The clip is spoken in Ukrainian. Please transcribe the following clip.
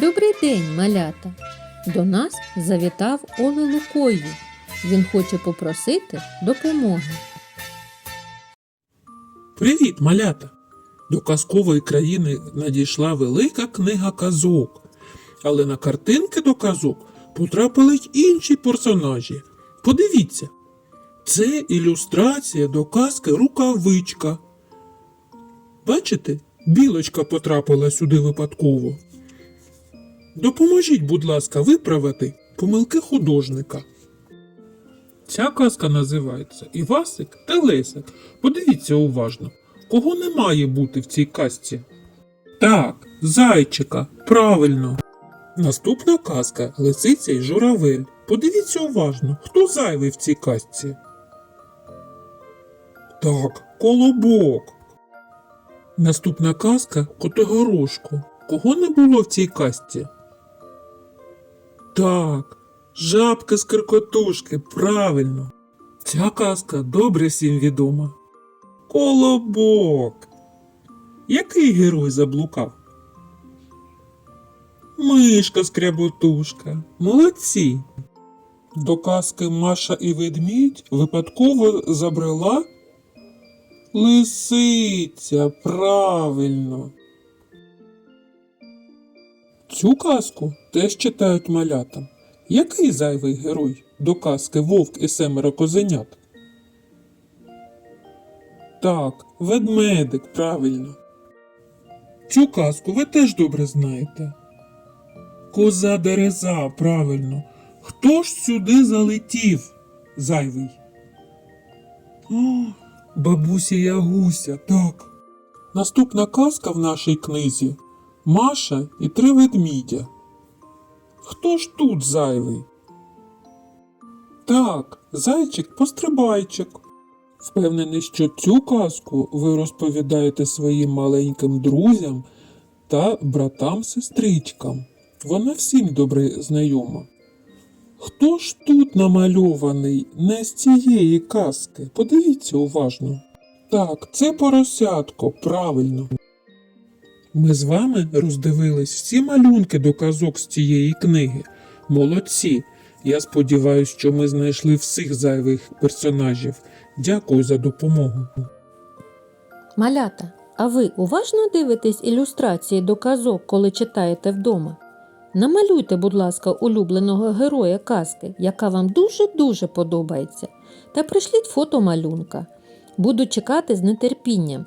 Добрий день, малята! До нас завітав Оле Лукою. Він хоче попросити допомоги. Привіт, малята! До казкової країни надійшла велика книга казок, але на картинки до казок потрапили й інші персонажі. Подивіться, це ілюстрація до казки рукавичка. Бачите, білочка потрапила сюди випадково. Допоможіть, будь ласка, виправити помилки художника. Ця казка називається Івасик та Лесик. Подивіться уважно, кого не має бути в цій казці. Так, зайчика, правильно. Наступна казка Лисиця і журавель. Подивіться уважно, хто зайвий в цій казці. Так, колобок. Наступна казка Котигорошко. Кого не було в цій казці? Так, жабки з крикотушки, правильно. Ця казка добре всім відома. Колобок. Який герой заблукав? Мишка скряботушка. Молодці. До казки Маша і ведмідь випадково забрела лисиця, правильно. Цю казку теж читають малятам. Який зайвий герой до казки Вовк і семеро козенят? Так, ведмедик, правильно. Цю казку ви теж добре знаєте. Коза дереза, правильно. Хто ж сюди залетів? Зайвий. О, бабуся Ягуся, так. Наступна казка в нашій книзі Маша і три ведмідя. Хто ж тут зайвий? Так, зайчик пострибайчик. Впевнений, що цю казку ви розповідаєте своїм маленьким друзям та братам-сестричкам. Вона всім добре знайома. Хто ж тут намальований не з цієї казки? Подивіться уважно. Так, це поросятко, правильно. Ми з вами роздивились всі малюнки до казок з цієї книги. Молодці! Я сподіваюся, що ми знайшли всіх зайвих персонажів. Дякую за допомогу. Малята, а ви уважно дивитесь ілюстрації до казок, коли читаєте вдома? Намалюйте, будь ласка, улюбленого героя казки, яка вам дуже-дуже подобається, та пришліть фото малюнка. Буду чекати з нетерпінням.